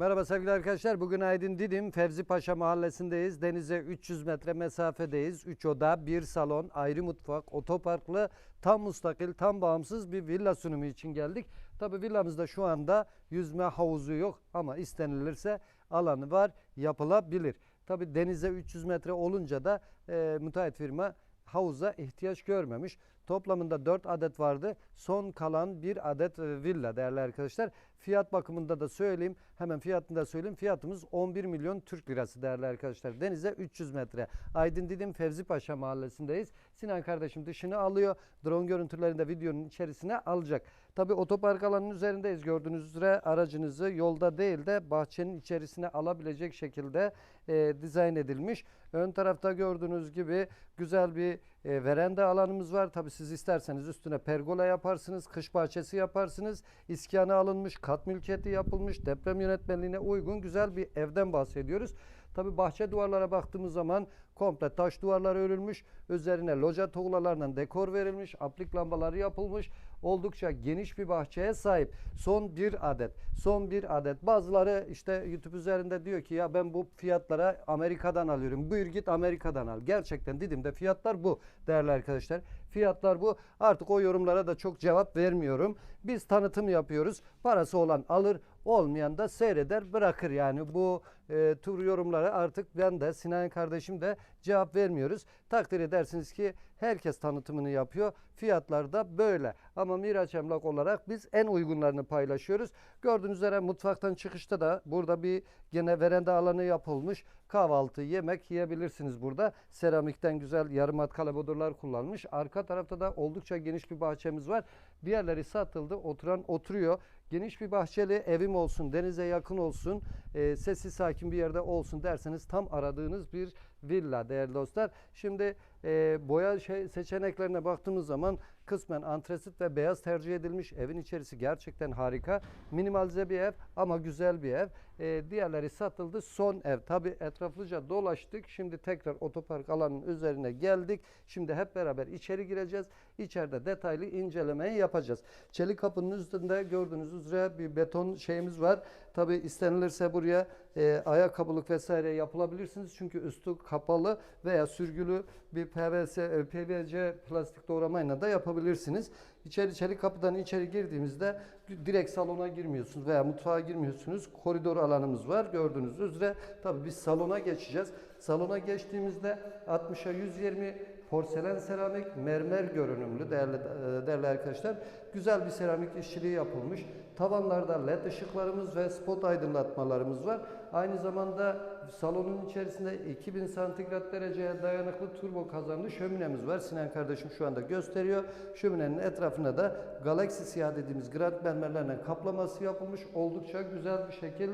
Merhaba sevgili arkadaşlar. Bugün Aydın Didim Fevzi Paşa mahallesindeyiz. Denize 300 metre mesafedeyiz. 3 oda, 1 salon, ayrı mutfak, otoparklı, tam mustakil, tam bağımsız bir villa sunumu için geldik. Tabi villamızda şu anda yüzme havuzu yok ama istenilirse alanı var, yapılabilir. Tabi denize 300 metre olunca da e, müteahhit firma havuza ihtiyaç görmemiş. Toplamında 4 adet vardı. Son kalan bir adet e, villa değerli arkadaşlar. Fiyat bakımında da söyleyeyim. Hemen fiyatını da söyleyeyim. Fiyatımız 11 milyon Türk lirası değerli arkadaşlar. Denize 300 metre. Aydın Didim Fevzi Paşa mahallesindeyiz. Sinan kardeşim dışını alıyor. Drone görüntülerini de videonun içerisine alacak. Tabi otopark alanının üzerindeyiz. Gördüğünüz üzere aracınızı yolda değil de bahçenin içerisine alabilecek şekilde e, dizayn edilmiş. Ön tarafta gördüğünüz gibi güzel bir e, veranda alanımız var. Tabi siz isterseniz üstüne pergola yaparsınız, kış bahçesi yaparsınız. İskana alınmış, kat mülkiyeti yapılmış, deprem yönetmeliğine uygun güzel bir evden bahsediyoruz. Tabi bahçe duvarlara baktığımız zaman komple taş duvarlar örülmüş. Üzerine loca tuğlalarla dekor verilmiş. Aplik lambaları yapılmış. Oldukça geniş bir bahçeye sahip. Son bir adet. Son bir adet. Bazıları işte YouTube üzerinde diyor ki ya ben bu fiyatlara Amerika'dan alıyorum. Buyur git Amerika'dan al. Gerçekten Didim'de fiyatlar bu değerli arkadaşlar. Fiyatlar bu. Artık o yorumlara da çok cevap vermiyorum. Biz tanıtım yapıyoruz. Parası olan alır, olmayan da seyreder bırakır. Yani bu e, tür yorumlara artık ben de Sinan kardeşim de cevap vermiyoruz. Takdir edersiniz ki herkes tanıtımını yapıyor. Fiyatlar da böyle. Ama Miraç Emlak olarak biz en uygunlarını paylaşıyoruz. Gördüğünüz üzere mutfaktan çıkışta da burada bir gene veranda alanı yapılmış. Kahvaltı, yemek yiyebilirsiniz burada. Seramikten güzel yarım at kalabodurlar kullanmış. Arka tarafta da oldukça geniş bir bahçemiz var. Diğerleri satıldı. Oturan oturuyor. Geniş bir bahçeli evim olsun, denize yakın olsun, e, sessiz sakin bir yerde olsun derseniz tam aradığınız bir villa değerli dostlar. Şimdi e, boya şey seçeneklerine baktığımız zaman kısmen antresit ve beyaz tercih edilmiş. Evin içerisi gerçekten harika. Minimalize bir ev ama güzel bir ev. E, diğerleri satıldı. Son ev. Tabi etraflıca dolaştık. Şimdi tekrar otopark alanının üzerine geldik. Şimdi hep beraber içeri gireceğiz. İçeride detaylı incelemeyi yapacağız. Çelik kapının üstünde gördüğünüz üzere bir beton şeyimiz var. Tabi istenilirse buraya e, ayakkabılık vesaire yapılabilirsiniz. Çünkü üstü kapalı veya sürgülü bir PVC, e, PVC plastik doğramayla da yapabilirsiniz. İçeri çelik kapıdan içeri girdiğimizde direkt salona girmiyorsunuz veya mutfağa girmiyorsunuz. Koridor alanımız var gördüğünüz üzere. Tabii biz salona geçeceğiz. Salona geçtiğimizde 60'a 120 porselen seramik mermer görünümlü değerli e, değerli arkadaşlar. Güzel bir seramik işçiliği yapılmış. Tavanlarda led ışıklarımız ve spot aydınlatmalarımız var. Aynı zamanda salonun içerisinde 2000 santigrat dereceye dayanıklı turbo kazanlı şöminemiz var. Sinan kardeşim şu anda gösteriyor. Şöminenin etrafına da Galaxy siyah dediğimiz grant mermerlerle kaplaması yapılmış. Oldukça güzel bir şekil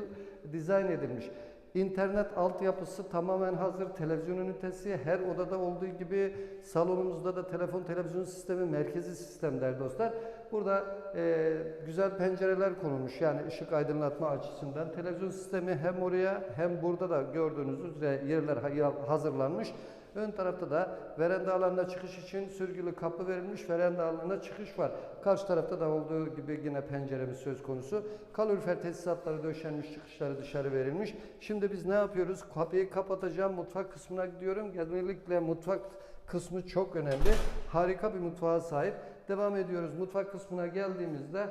dizayn edilmiş. İnternet altyapısı tamamen hazır. Televizyon ünitesi her odada olduğu gibi salonumuzda da telefon televizyon sistemi merkezi sistem der dostlar. Burada e, güzel pencereler konulmuş yani ışık aydınlatma açısından. Televizyon sistemi hem oraya hem burada da gördüğünüz üzere yerler ha- hazırlanmış. Ön tarafta da veranda alanına çıkış için sürgülü kapı verilmiş. Veranda alanına çıkış var. Karşı tarafta da olduğu gibi yine penceremiz söz konusu. Kalorifer tesisatları döşenmiş, çıkışları dışarı verilmiş. Şimdi biz ne yapıyoruz? Kapıyı kapatacağım, mutfak kısmına gidiyorum. Genellikle mutfak kısmı çok önemli. Harika bir mutfağa sahip. Devam ediyoruz. Mutfak kısmına geldiğimizde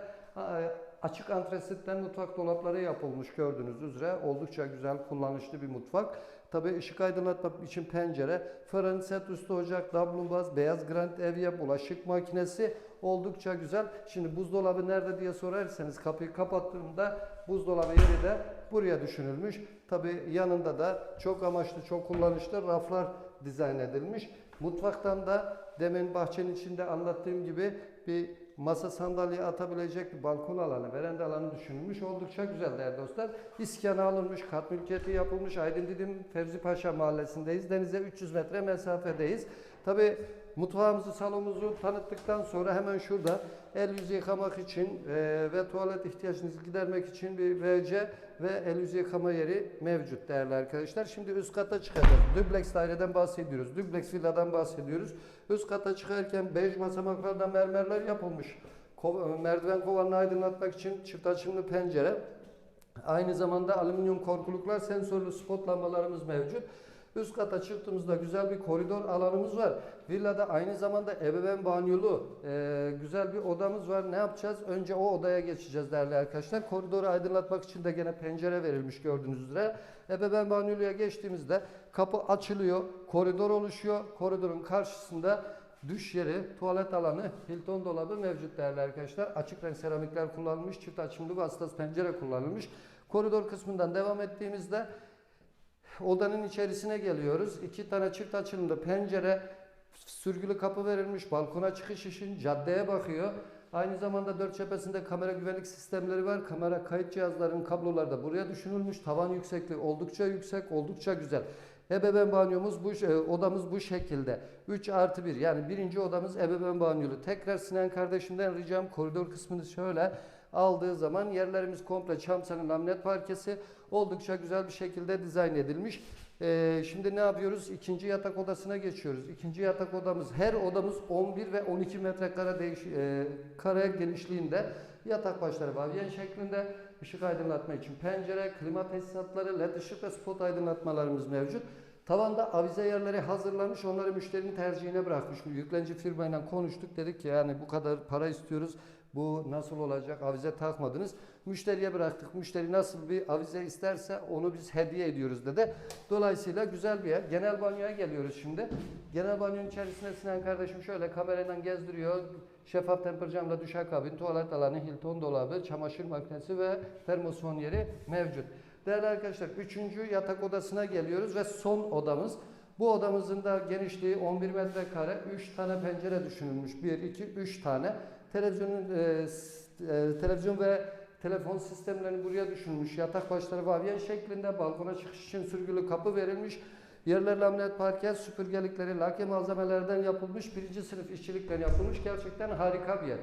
açık antresitten mutfak dolapları yapılmış gördüğünüz üzere. Oldukça güzel, kullanışlı bir mutfak. Tabii ışık aydınlatma için pencere, fırın, set üstü ocak, dablumbaz, beyaz granit evye, bulaşık makinesi oldukça güzel. Şimdi buzdolabı nerede diye sorarsanız kapıyı kapattığımda buzdolabı yeri de buraya düşünülmüş. Tabii yanında da çok amaçlı, çok kullanışlı raflar dizayn edilmiş. Mutfaktan da demin bahçenin içinde anlattığım gibi bir masa sandalye atabilecek bir balkon alanı, veranda alanı düşünülmüş. Oldukça güzel değerli dostlar. İskana alınmış, kat mülkiyeti yapılmış. Aydın Didim Fevzi Paşa mahallesindeyiz. Denize 300 metre mesafedeyiz. Tabi mutfağımızı, salonumuzu tanıttıktan sonra hemen şurada el yüzü yıkamak için e, ve tuvalet ihtiyacınızı gidermek için bir WC ve el yüzü yıkama yeri mevcut değerli arkadaşlar. Şimdi üst kata çıkacağız. Dubleks daireden bahsediyoruz. Dubleks villadan bahsediyoruz. Üst kata çıkarken bej basamaklardan mermerler yapılmış. Ko- merdiven kovanını aydınlatmak için çift açımlı pencere. Aynı zamanda alüminyum korkuluklar, sensörlü spot lambalarımız mevcut. Üst kata çıktığımızda güzel bir koridor alanımız var. Villada aynı zamanda ebeveyn banyolu e, güzel bir odamız var. Ne yapacağız? Önce o odaya geçeceğiz değerli arkadaşlar. Koridoru aydınlatmak için de gene pencere verilmiş gördüğünüz üzere. Ebeveyn banyoluya geçtiğimizde kapı açılıyor, koridor oluşuyor. Koridorun karşısında Düş yeri, tuvalet alanı, Hilton dolabı mevcut değerli arkadaşlar. Açık renk seramikler kullanılmış, çift açımlı vasıtası pencere kullanılmış. Koridor kısmından devam ettiğimizde odanın içerisine geliyoruz. İki tane çift açılımda pencere, sürgülü kapı verilmiş, balkona çıkış için caddeye bakıyor. Aynı zamanda dört cephesinde kamera güvenlik sistemleri var. Kamera kayıt cihazlarının kabloları da buraya düşünülmüş. Tavan yüksekliği oldukça yüksek, oldukça güzel. Ebeveyn banyomuz bu e, odamız bu şekilde. 3 artı 1 yani birinci odamız ebeveyn banyolu. Tekrar Sinan kardeşimden ricam koridor kısmını şöyle aldığı zaman yerlerimiz komple çam senin laminat parkesi oldukça güzel bir şekilde dizayn edilmiş. Ee, şimdi ne yapıyoruz? İkinci yatak odasına geçiyoruz. İkinci yatak odamız her odamız 11 ve 12 metrekare değiş, e, kare genişliğinde yatak başları vavyen şeklinde ışık aydınlatma için pencere, klima tesisatları, led ışık ve spot aydınlatmalarımız mevcut. Tavanda avize yerleri hazırlanmış. Onları müşterinin tercihine bırakmış. Yüklenici firmayla konuştuk. Dedik ki yani bu kadar para istiyoruz. Bu nasıl olacak? Avize takmadınız. Müşteriye bıraktık. Müşteri nasıl bir avize isterse onu biz hediye ediyoruz dedi. Dolayısıyla güzel bir yer. Genel banyoya geliyoruz şimdi. Genel banyonun içerisinde Sinan kardeşim şöyle kameradan gezdiriyor. Şeffaf temper camla duşakabin, tuvalet alanı, Hilton dolabı, çamaşır makinesi ve termosfon yeri mevcut. Değerli arkadaşlar 3. yatak odasına geliyoruz ve son odamız. Bu odamızın da genişliği 11 metrekare. 3 tane pencere düşünülmüş. 1, 2, 3 tane. Televizyonun e, e, televizyon ve telefon sistemlerini buraya düşünmüş. Yatak başları vavyen şeklinde balkona çıkış için sürgülü kapı verilmiş. Yerler laminat parke, süpürgelikleri lake malzemelerden yapılmış. Birinci sınıf işçilikten yapılmış. Gerçekten harika bir yer.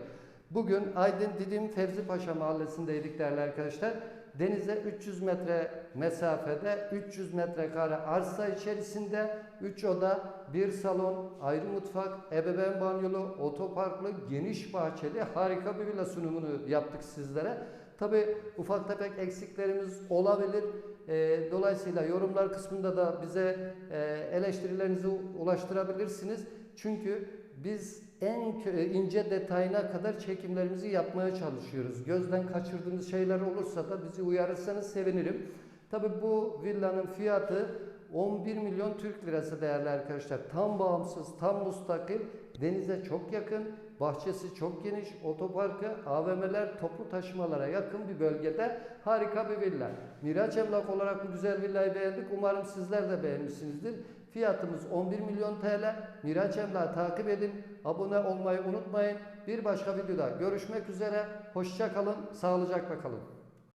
Bugün Aydın Didim Fevzi Paşa mahallesindeydik değerli arkadaşlar. Denize 300 metre mesafede 300 metrekare arsa içerisinde 3 oda, 1 salon, ayrı mutfak, ebeveyn banyolu, otoparklı, geniş bahçeli harika bir villa sunumunu yaptık sizlere. Tabi ufak tefek eksiklerimiz olabilir. Ee, dolayısıyla yorumlar kısmında da bize e, eleştirilerinizi ulaştırabilirsiniz. Çünkü biz en kö- ince detayına kadar çekimlerimizi yapmaya çalışıyoruz. Gözden kaçırdığımız şeyler olursa da bizi uyarırsanız sevinirim. Tabi bu villanın fiyatı 11 milyon Türk lirası değerli arkadaşlar. Tam bağımsız, tam müstakil, denize çok yakın, bahçesi çok geniş, otoparkı, AVM'ler, toplu taşımalara yakın bir bölgede harika bir villa. Miraç Emlak olarak bu güzel villayı beğendik. Umarım sizler de beğenmişsinizdir. Fiyatımız 11 milyon TL. Miraç Emlak'ı takip edin. Abone olmayı unutmayın. Bir başka videoda görüşmek üzere. Hoşça kalın, sağlıcakla kalın.